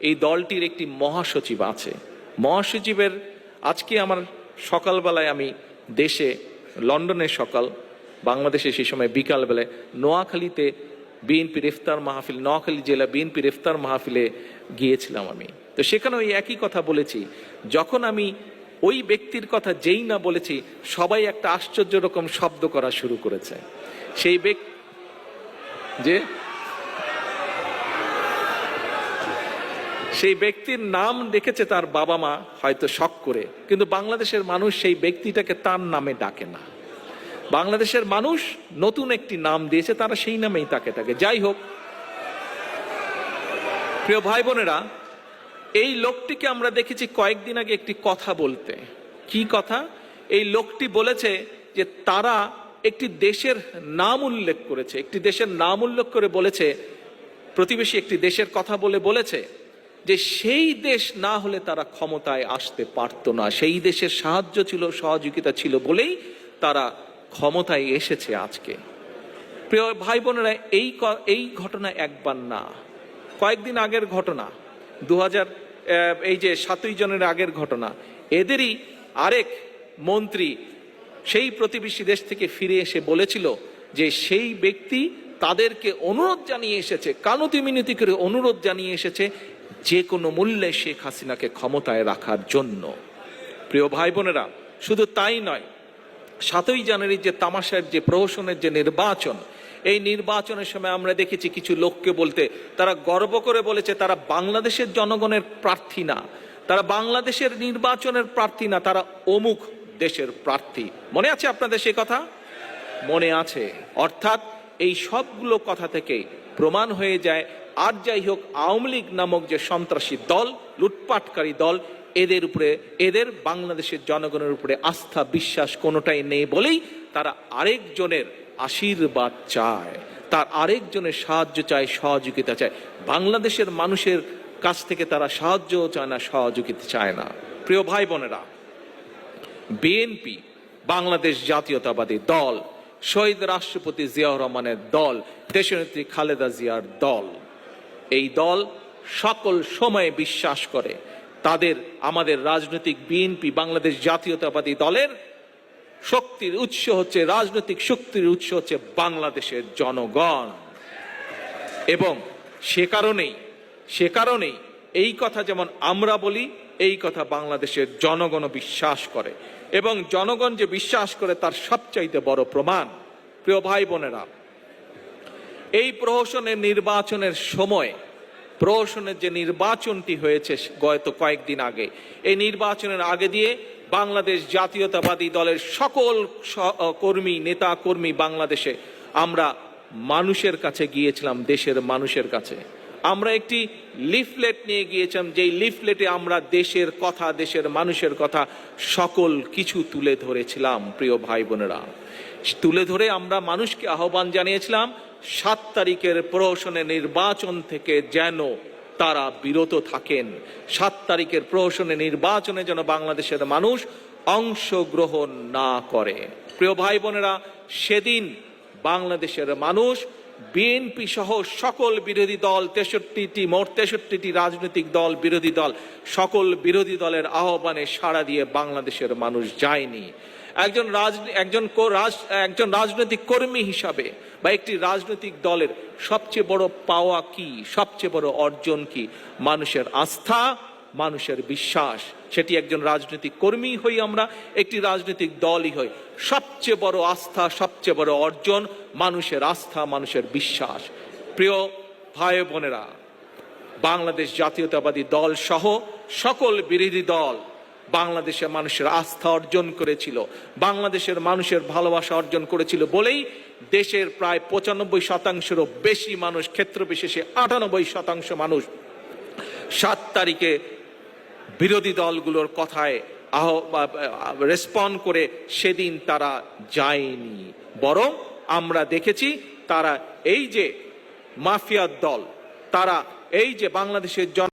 এই দলটির একটি মহাসচিব আছে। মহাসচিবের আজকে আমার সকালবেলায় আমি দেশে, লন্ডনের সকাল, বাংলাদেশে সেই সময় বিকালবেলায় নোয়াখালীতে বিএনপির ইফতার মাহফিল, নোয়াখালী জেলা বিএনপির ইফতার মাহফিলে গিয়েছিলাম আমি। তো সেখানে ওই একই কথা বলেছি, যখন আমি ওই ব্যক্তির কথা যেই না বলেছি, সবাই একটা আশ্চর্য রকম শব্দ করা শুরু করেছে। সেই ব্যক্তি যে? সেই ব্যক্তির নাম দেখেছে তার বাবা মা হয়তো শখ করে, কিন্তু বাংলাদেশের মানুষ সেই ব্যক্তিটাকে তার নামে ডাকে না। বাংলাদেশের মানুষ নতুন একটি নাম দিয়েছে, তারা সেই নামেই তাকে ডাকে। যাই হোক, প্রিয় ভাই বোনেরা এই লোকটিকে আমরা দেখেছি কয়েকদিন আগে একটি কথা বলতে। কি কথা? এই লোকটি বলেছে যে তারা একটি দেশের নাম উল্লেখ করেছে। একটি দেশের নাম উল্লেখ করে বলেছে, প্রতিবেশী একটি দেশের কথা বলে বলেছে যে সেই দেশ না হলে তারা ক্ষমতায় আসতে পারতো না। সেই দেশের সাহায্য ছিল, সহযোগিতা ছিল বলেই তারা ক্ষমতায় এসেছে আজকে। প্রিয় ভাই বোনেরা, এই এই ঘটনা একবার না। কয়েকদিন আগের ঘটনা দু হাজার এই যে সাতই জনের আগের ঘটনা, এদেরই আরেক মন্ত্রী সেই প্রতিবেশী দেশ থেকে ফিরে এসে বলেছিল যে সেই ব্যক্তি তাদেরকে অনুরোধ জানিয়ে এসেছে, কানতি মিনতি করে অনুরোধ জানিয়ে এসেছে, যে কোনো মূল্যে শেখ হাসিনাকে ক্ষমতায় রাখার জন্য। প্রিয় ভাই বোনেরা, শুধু তাই নয়, সাতই জানুয়ারির যে তামাশার যে প্রহসনের যে নির্বাচন, এই নির্বাচনের সময় আমরা দেখেছি কিছু লোককে বলতে, তারা গর্ব করে বলেছে, তারা বাংলাদেশের জনগণের প্রার্থী না, তারা বাংলাদেশের নির্বাচনের প্রার্থী না, তারা অমুক দেশের প্রার্থী। মনে আছে আপনাদের সে কথা? মনে আছে। অর্থাৎ এই সবগুলো কথা থেকে প্রমাণ হয়ে যায় আর যাই হোক আওয়ামী লীগ নামক যে সন্ত্রাসী দল, লুটপাটকারী দল, এদের উপরে, এদের বাংলাদেশের জনগণের উপরে আস্থা, বিশ্বাস কোনোটাই নেই বলেই তারা আরেকজনের আশীর্বাদ চায়। তার আরেকজনের সাহায্য চায়, সহযোগিতা চায়। বাংলাদেশের মানুষের কাছ থেকে তারা সাহায্য চায় না, সহযোগিতা চায় না। প্রিয় ভাই বোনেরা, বিএনপি, বাংলাদেশ জাতীয়তাবাদী দল শহীদ রাষ্ট্রপতি জিয়াউর রহমানের দল, দেশনেত্রী খালেদা জিয়ার দল। এই দল সকল সময়ে বিশ্বাস করে, তাদের আমাদের রাজনৈতিক বিএনপি বাংলাদেশ জাতীয়তাবাদী দলের শক্তির উৎস হচ্ছে, রাজনৈতিক শক্তির উৎস হচ্ছে বাংলাদেশের জনগণ। এবং সে কারণেই সে কারণেই এই কথা যেমন আমরা বলি এই কথা বাংলাদেশের জনগণ বিশ্বাস করে এবং জনগণ যে বিশ্বাস করে তার সবচাইতে বড় প্রমাণ। প্রিয় ভাই বোনেরা, এই প্রহসনের নির্বাচনের সময়, প্রহসনের যে নির্বাচনটি হয়েছে গত কয়েকদিন আগে, এই নির্বাচনের আগে দিয়ে বাংলাদেশ জাতীয়তাবাদী দলের সকল কর্মী, নেতা কর্মী বাংলাদেশে আমরা মানুষের কাছে গিয়েছিলাম, দেশের মানুষের কাছে। আমরা একটি লিফলেট নিয়ে গিয়েছিলাম, যেই লিফলেটে আমরা দেশের কথা, দেশের মানুষের কথা সকল কিছু তুলে ধরেছিলাম, প্রিয় ভাই বোনেরা। তুলে ধরে আমরা মানুষকে আহ্বান জানিয়েছিলাম, সাত তারিখের প্রহসনে নির্বাচন থেকে যেন তারা বিরত থাকেন। সাত তারিখের প্রহসনে নির্বাচনে যেন বাংলাদেশের মানুষ অংশগ্রহণ না করে। প্রিয় ভাই বোনেরা, সেদিন বাংলাদেশের মানুষ বিএনপি সহ সকল বিরোধী দল, তেষট্টিটি মোট তেষট্টিটি রাজনৈতিক দল, বিরোধী দল, সকল বিরোধী দলের আহ্বানে সাড়া দিয়ে বাংলাদেশের মানুষ যায়নি। একজন রাজ, একজন একজন রাজনৈতিক কর্মী হিসাবে বা একটি রাজনৈতিক দলের সবচেয়ে বড় পাওয়া কি, সবচেয়ে বড় অর্জন কি? মানুষের আস্থা মানুষের বিশ্বাস। সেটি একজন রাজনৈতিক কর্মী হই আমরা, একটি রাজনৈতিক দলই হই। সবচেয়ে বড় আস্থা, সবচেয়ে বড় অর্জন মানুষের আস্থা, মানুষের বিশ্বাস। প্রিয় ভাই বোনেরা, বাংলাদেশ জাতীয়তাবাদী দল সহ সকল বিরোধী দল বাংলাদেশের মানুষের আস্থা অর্জন করেছিল। বাংলাদেশের মানুষের ভালোবাসা অর্জন করেছিল বলেই দেশের প্রায় পঁচানব্বই শতাংশেরও বেশি মানুষ ক্ষেত্র বিশেষে আটানব্বই শতাংশ মানুষ সাত তারিখে বিরোধী দলগুলোর কথায় আহ রেসপন্ড করে সেদিন তারা যায়নি। বরং আমরা দেখেছি তারা এই যে মাফিয়ার দল, তারা এই যে বাংলাদেশের জন